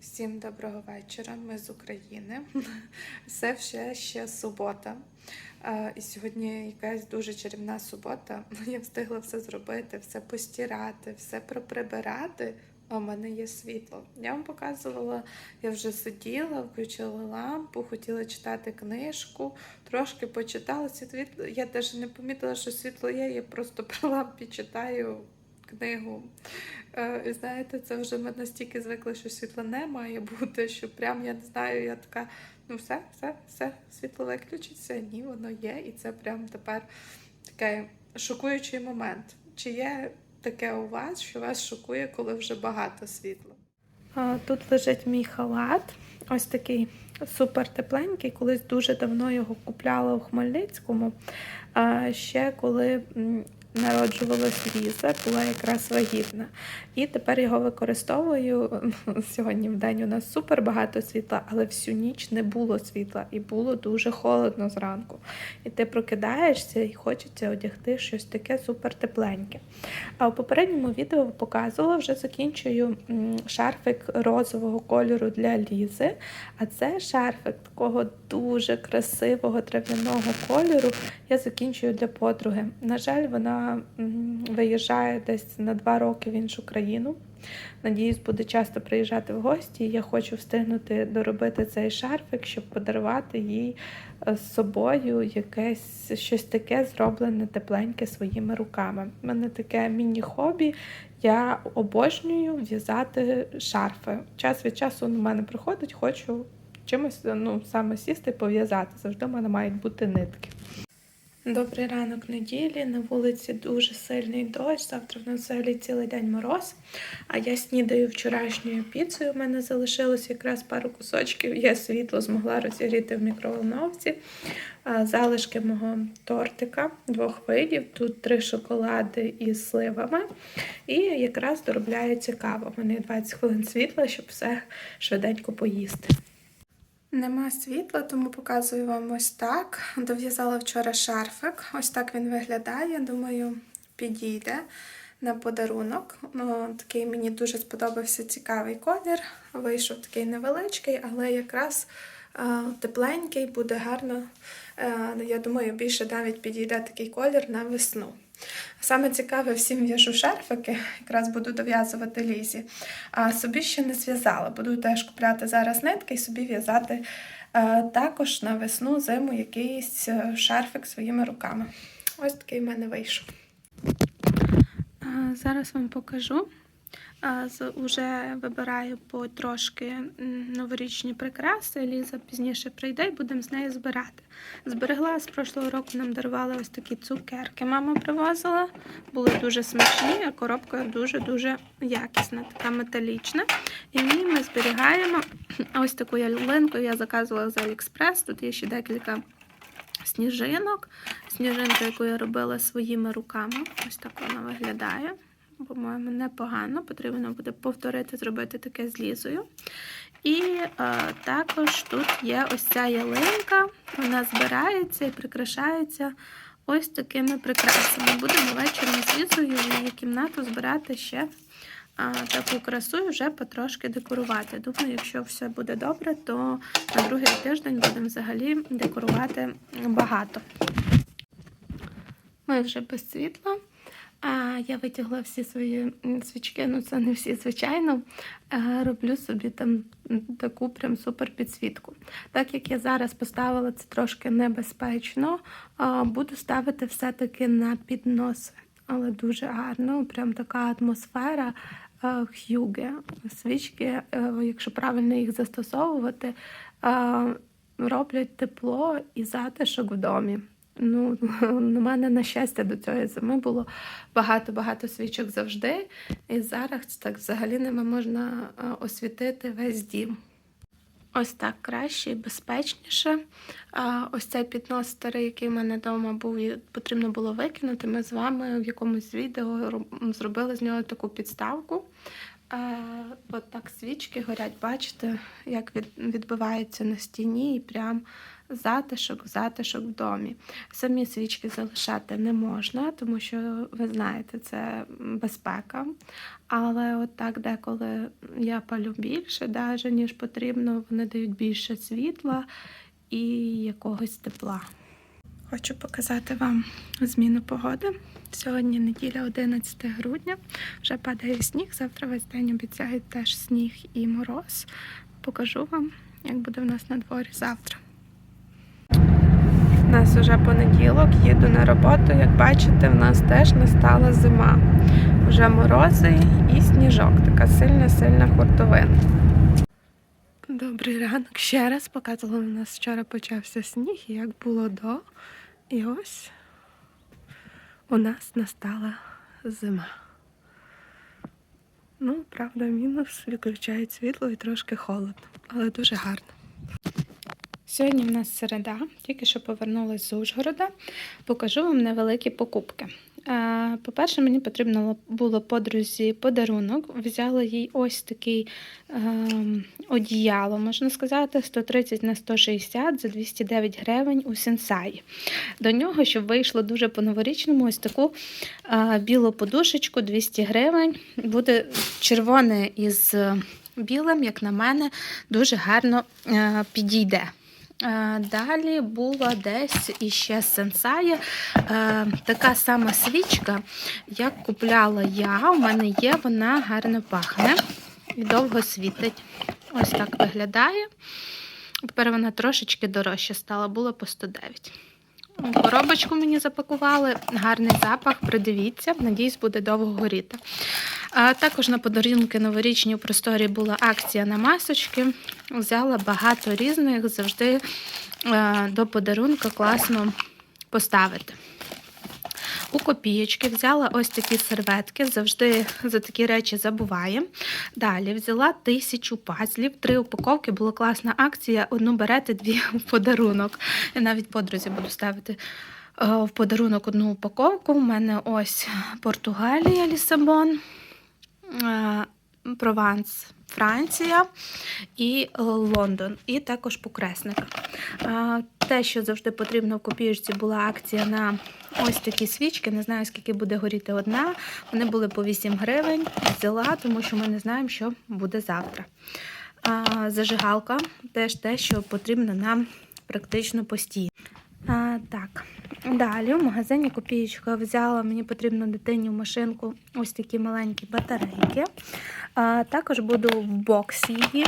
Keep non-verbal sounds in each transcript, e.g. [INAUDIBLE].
Всім доброго вечора. Ми з України. [LAUGHS] Все ще ще субота. Е, І сьогодні якась дуже чарівна субота. Я встигла все зробити, все постирати, все проприбирати. А в мене є світло. Я вам показувала, я вже сиділа, включила лампу, хотіла читати книжку, трошки почитала світло. Я теж не помітила, що світло є, я просто [LAUGHS] при лампі читаю книгу. Е, І знаєте, це вже ми настільки звикли, що світла не має бути, що прям я не знаю, я така, ну все, все, все, світло виключиться. Ні, воно є. І це прям тепер такий шокуючий момент. Чи є таке у вас, що вас шокує, коли вже багато світла? Тут лежить мій халат, ось такий супер тепленький. Колись дуже давно його купляла у Хмельницькому. Ще коли м, народжувалась Ліза, була якраз вагітна. І тепер його використовую. [LAUGHS] Сьогодні в день у нас супер багато світла, але всю ніч не було світла і було дуже холодно зранку. І ти прокидаєшся і хочеться одягти щось таке супер тепленьке. А у попередньому відео показувала, вже закінчую шарфик розового кольору для Лізи. А це шарфик такого дуже красивого трав'яного кольору. Я закінчую для подруги. На жаль, вона м, виїжджає десь на два роки в іншу країну. Надіюсь, буде часто приїжджати в гості. Я хочу встигнути доробити цей шарфик, щоб подарувати їй е, з собою якесь щось таке зроблене тепленьке своїми руками. У мене таке міні-хобі. Я обожнюю в'язати шарфи. Час від часу у мене приходить, хочу чимось ну, саме сісти і пов'язати. Завжди в мене мають бути нитки. Добрий ранок неділі. На вулиці дуже сильний дощ. Завтра в нас взагалі цілий день мороз. А я снідаю вчорашньою піцею. У мене залишилось якраз пару кусочків. Я світло змогла розігріти в мікроволновці. Залишки мого тортика двох видів. Тут три шоколади із сливами. І якраз доробляється кава. У мене 20 хвилин світла, щоб все швиденько поїсти. Нема світла, тому показую вам ось так. Дов'язала вчора шарфик. Ось так він виглядає. Думаю, підійде на подарунок. Ну, такий мені дуже сподобався цікавий колір. Вийшов такий невеличкий, але якраз е, тепленький, буде гарно. Е, я думаю, більше навіть підійде такий колір на весну. Саме цікаве, всім в'яжу шарфики, якраз буду дов'язувати лізі. А собі ще не зв'язала. Буду теж купляти зараз нитки і собі в'язати е, також на весну, зиму якийсь е, шарфик своїми руками. Ось такий в мене вийшов. Зараз вам покажу. Уже вибираю по трошки новорічні прикраси. Ліза пізніше прийде і будемо з нею збирати. Зберегла з прошлого року нам дарували ось такі цукерки. Мама привозила, були дуже смачні, а коробка дуже-дуже якісна, така металічна. І ми зберігаємо ось таку ялинку. Я заказувала з Аліекспрес. Тут є ще декілька сніжинок. Сніжинка, яку я робила своїми руками. Ось так вона виглядає. По-моєму, непогано. Потрібно буде повторити, зробити таке з лізою. І е, також тут є ось ця ялинка. Вона збирається і прикрашається ось такими прикрасами. Будемо вечором з лізою в її кімнату збирати ще а, таку красу і вже потрошки декорувати. Думаю, якщо все буде добре, то на другий тиждень будемо взагалі декорувати багато. Ми вже без світла. А я витягла всі свої свічки, ну це не всі, звичайно. Роблю собі там таку прям супер підсвітку. Так як я зараз поставила це трошки небезпечно, буду ставити все-таки на піднос. Але дуже гарно, прям така атмосфера х'юге. Свічки, е, якщо правильно їх застосовувати, роблять тепло і затишок в домі. Ну, [LAUGHS] на мене, на щастя, до цієї зими було багато-багато свічок завжди. І зараз так взагалі ними можна освітити весь дім. Ось так краще і безпечніше. А ось цей піднос старий, який в мене вдома був, потрібно було викинути. Ми з вами в якомусь відео зробили з нього таку підставку. От так свічки горять, бачите, як від, відбивається на стіні і прям затишок, затишок в домі. Самі свічки залишати не можна, тому що ви знаєте, це безпека. Але от так деколи я палю більше, даже, ніж потрібно, вони дають більше світла і якогось тепла. Хочу показати вам зміну погоди. Сьогодні неділя 11 грудня. Вже падає сніг. Завтра весь день обіцяють теж сніг і мороз. Покажу вам, як буде в нас на дворі завтра. У нас вже понеділок, їду на роботу. Як бачите, в нас теж настала зима. Вже морози і сніжок. Така сильна-сильна хуртовина. Добрий ранок. Ще раз показувала, у нас вчора почався сніг, як було до. І ось у нас настала зима. Ну, правда, мінус, виключають світло і трошки холодно, але дуже гарно. Сьогодні в нас середа, тільки що повернулася з Ужгорода. Покажу вам невеликі покупки. Е, По-перше, мені потрібно було подрузі подарунок. Взяла їй ось такий ем, одіяло, можна сказати, 130 на 160 за 209 гривень у Сенсаї. До нього, щоб вийшло дуже по-новорічному, ось таку е, білу подушечку 200 гривень. Буде червоне із е, білим, як на мене, дуже гарно е, підійде. Далі була десь іще сенсає така сама свічка, як купляла я. У мене є, вона гарно пахне і довго світить. Ось так виглядає. Тепер вона трошечки дорожча стала, було по 109. Коробочку мені запакували, гарний запах, придивіться, надіюсь, буде довго горіти. А також на подарунки новорічні у просторі була акція на масочки. Взяла багато різних, завжди е, до подарунка класно поставити. У копієчки взяла ось такі серветки, завжди за такі речі забуває. Далі взяла тисячу пазлів, три упаковки, була класна акція. Одну берете, дві [LAUGHS] в подарунок. Я навіть подрузі буду ставити е, в подарунок одну упаковку. У мене ось Португалія, Лісабон, Прованс. Франція і е, Лондон, і також покресник. Е, Те, що завжди потрібно в копієчці, була акція на ось такі свічки. Не знаю, скільки буде горіти одна. Вони були по 8 гривень. Взяла, тому що ми не знаємо, що буде завтра. Зажигалка теж те, що потрібно нам практично постійно. Так, далі в магазині копієчка взяла, мені потрібно дитині в машинку ось такі маленькі батарейки. Також буду в бокс її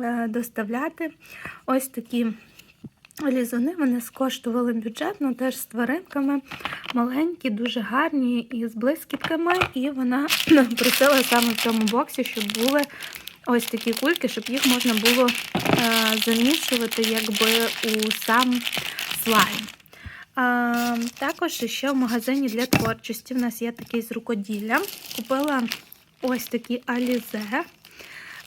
е, доставляти ось такі лізуни. Вони скоштували бюджетно, теж з тваринками. Маленькі, дуже гарні і з блискітками. І вона [CLEARS THROAT] просила саме в цьому боксі, щоб були ось такі кульки, щоб їх можна було е, замішувати якби у сам слайм. А, також ще в магазині для творчості. в нас є такий з рукоділля. Купила ось такі алізе.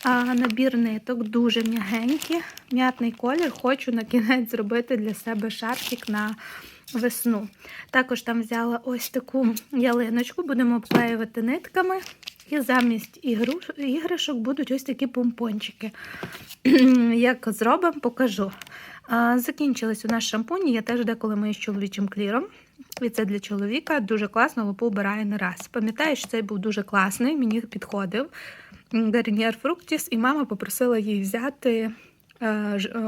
А, набір ниток, дуже м'ягенькі, м'ятний колір. Хочу на кінець зробити для себе шарфік на весну. Також там взяла ось таку ялиночку, будемо обклеювати нитками. І замість іграшок будуть ось такі помпончики. [CLEARS THROAT] Як зробимо, покажу. Закінчились у нас шампуні. Я теж деколи мию з чоловічим кліром. І це для чоловіка дуже класно, лупу вбирає не раз. Пам'ятаю, що цей був дуже класний, мені підходив. Гарнієр Фруктіс, і мама попросила їй взяти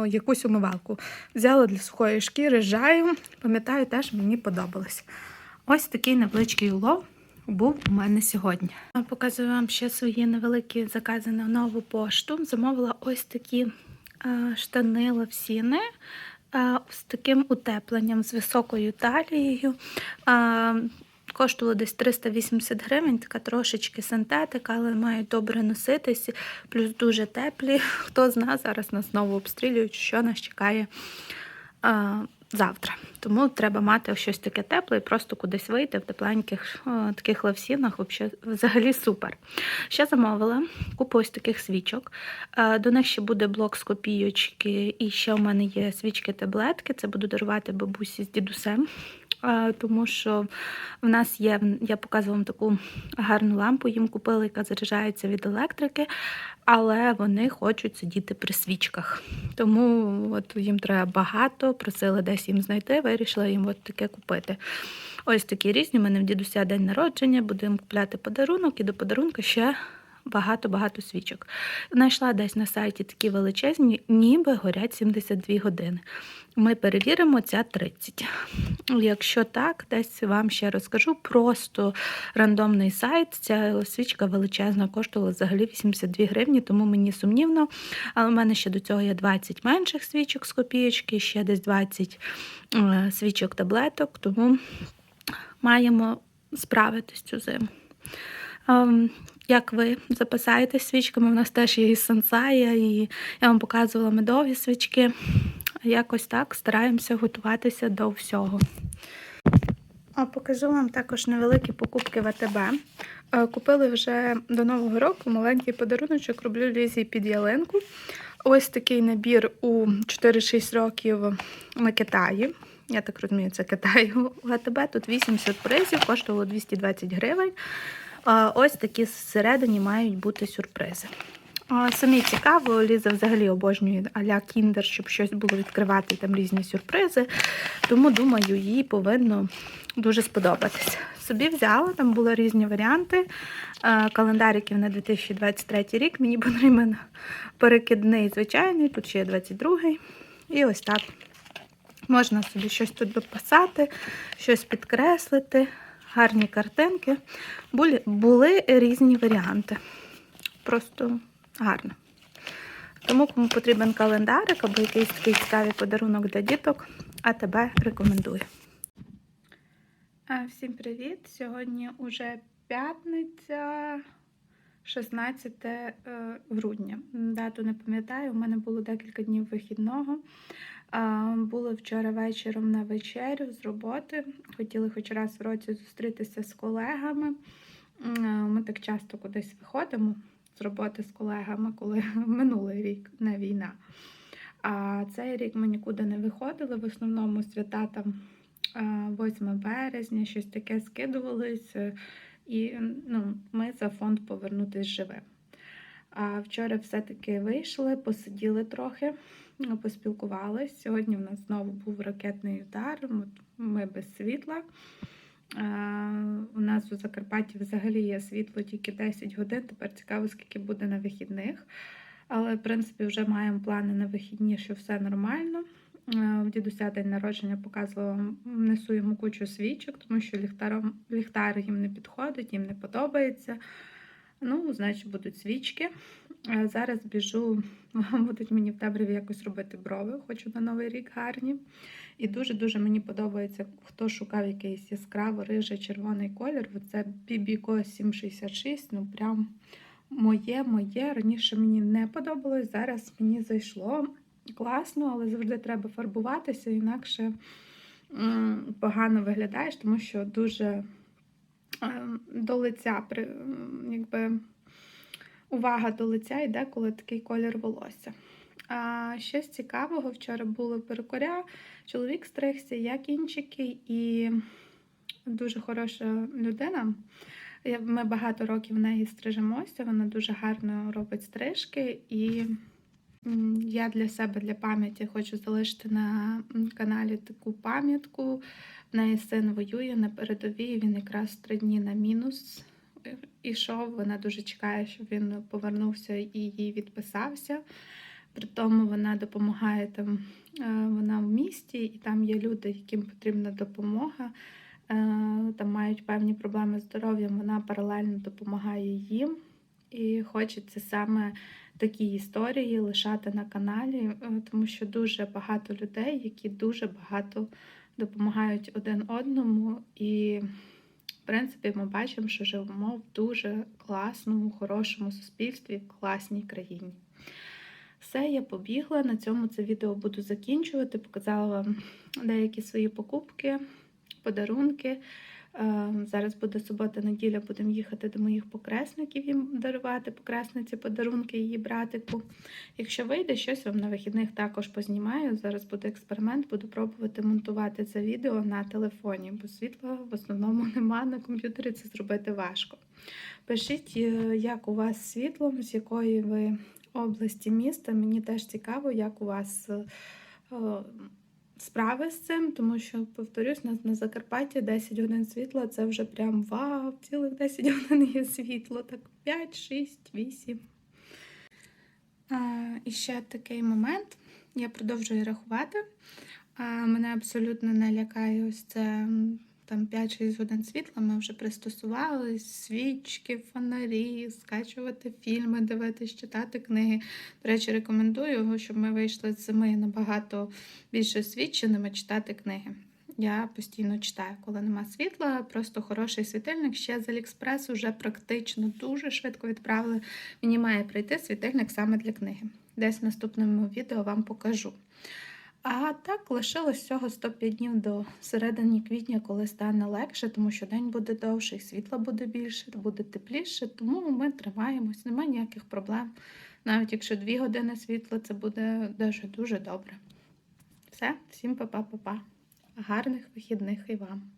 якусь умивалку. Взяла для сухої шкіри жаю. Пам'ятаю, теж мені подобалось. Ось такий невеличкий улов був у мене сьогодні. Показую вам ще свої невеликі закази на нову пошту. Замовила ось такі е, штани лавсіни е, з таким утепленням, з високою талією. Е, Коштувало десь 380 гривень, така трошечки синтетика, але мають добре носитись, плюс дуже теплі. [LAUGHS] Хто зна, зараз нас знову обстрілюють, що нас чекає а, завтра. Тому треба мати щось таке тепле і просто кудись вийти в тепленьких а, таких лавсінах. Взагалі супер. Ще замовила купу ось таких свічок. А, до них ще буде блок з копійочки, і ще у мене є свічки-таблетки. Це буду дарувати бабусі з дідусем. Тому що в нас є, я показувала вам таку гарну лампу, їм купили, яка заряджається від електрики, але вони хочуть сидіти при свічках. Тому от їм треба багато, просили десь їм знайти, вирішила їм от таке купити. Ось такі різні. У мене в дідуся день народження, будемо купляти подарунок, і до подарунка ще багато-багато свічок. Знайшла десь на сайті такі величезні, ніби горять 72 години. Ми перевіримо ця 30. Якщо так, десь вам ще розкажу. Просто рандомний сайт. Ця свічка величезна, коштувала взагалі 82 гривні, тому мені сумнівно. Але в мене ще до цього є 20 менших свічок з копієчки, ще десь 20 е, свічок таблеток, тому маємо справитись цю зиму. Як ви запасаєтесь свічками? У нас теж є і сенсая, і я вам показувала медові свічки. Якось так стараємося готуватися до всього. А покажу вам також невеликі покупки в АТБ. Е, Купили вже до Нового року маленький подаруночок, роблю лізі під ялинку. Ось такий набір у 4-6 років на Китаї. Я так розумію, це Китай у АТБ. Тут 8 сюрпризів, коштувало 220 гривень. Ось такі всередині мають бути сюрпризи. Самі цікаво, Ліза взагалі обожнює а-ля кіндер, щоб щось було відкривати, там різні сюрпризи. Тому, думаю, їй повинно дуже сподобатися. Собі взяла, там були різні варіанти календариків на 2023 рік. Мені потрібен перекидний звичайний, тут ще є 22-й. І ось так. Можна собі щось тут дописати, щось підкреслити, гарні картинки. Були, були різні варіанти. Просто гарно. Тому, кому потрібен календарик або якийсь такий цікавий подарунок для діток, а тебе рекомендую. Всім привіт! Сьогодні уже п'ятниця, 16 е, грудня. Дату не пам'ятаю, у мене було декілька днів вихідного. Були вчора вечором на вечерю з роботи. Хотіли хоч раз в році зустрітися з колегами. Ми так часто кудись виходимо з роботи з колегами, коли [LAUGHS] минулий рік не війна. А цей рік ми нікуди не виходили. В основному свята там 8 березня, щось таке скидувались. І ну, ми за фонд повернутись живим. А вчора все-таки вийшли, посиділи трохи, поспілкувалися. Сьогодні в нас знову був ракетний удар. Ми без світла. У нас у Закарпатті взагалі є світло тільки 10 годин. Тепер цікаво, скільки буде на вихідних. Але, в принципі, вже маємо плани на вихідні, що все нормально. В дідуся день народження показувала, несу йому кучу свічок, тому що ліхтаром, ліхтар їм не підходить, їм не подобається. Ну, значить, будуть свічки. Зараз біжу, [LAUGHS] будуть мені в таборі якось робити брови, хочу на новий рік гарні. І дуже-дуже мені подобається, хто шукав якийсь яскраво рижий червоний колір. Оце BBCO 766, ну прям моє, моє. Раніше мені не подобалось, зараз мені зайшло класно, але завжди треба фарбуватися, інакше погано виглядаєш, тому що дуже до лиця якби, увага до лиця йде, коли такий колір волосся. А щось цікавого вчора було перукаря. Чоловік стригся, я кінчики, і дуже хороша людина. Ми багато років в неї стрижемося, вона дуже гарно робить стрижки, і я для себе для пам'яті хочу залишити на каналі таку пам'ятку. Неї син воює на передовій, він якраз три дні на мінус е, ішов. Вона дуже чекає, щоб він повернувся і їй відписався. При тому вона допомагає там, е, вона в місті, і там є люди, яким потрібна допомога. Е, Там мають певні проблеми з здоров'ям, вона паралельно допомагає їм. І хочеться саме такі історії лишати на каналі, тому що дуже багато людей, які дуже багато допомагають один одному. І, в принципі, ми бачимо, що живемо в дуже класному, хорошому суспільстві, класній країні. Все, я побігла. На цьому це відео буду закінчувати. Показала вам деякі свої покупки, подарунки. Е, Зараз буде субота-неділя, будемо їхати до моїх покресників їм дарувати покресниці подарунки її братику. Якщо вийде, щось вам на вихідних також познімаю. Зараз буде експеримент, буду пробувати монтувати це відео на телефоні, бо світла в основному [LAUGHS] нема на комп'ютері, це зробити важко. Пишіть, е, як у вас з світлом, з якої ви області міста. Мені теж цікаво, як у вас е, справи з цим, тому що, повторюсь, на, на Закарпатті 10 годин світла це вже прям вау, цілих 10 [LAUGHS] годин є світло, так 5, 6, 8. А, і ще такий момент. Я продовжую рахувати. А, мене абсолютно не лякає ось це там 5-6 годин світла. Ми вже пристосувались, свічки, фонарі, скачувати фільми, дивитись, читати книги. До речі, рекомендую, щоб ми вийшли з зими набагато більш освіченими читати книги. Я постійно читаю, коли нема світла, просто хороший світильник. Ще з Алікспресу вже практично дуже швидко відправили. Мені має прийти світильник саме для книги. Десь в наступному відео вам покажу. А так лишилось всього 105 днів до середини квітня, коли стане легше, тому що день буде довший, світла буде більше, буде тепліше, тому ми тримаємось, немає ніяких проблем. Навіть якщо 2 години світла, це буде дуже дуже добре. Все, всім па-па-па-па. Гарних вихідних і вам.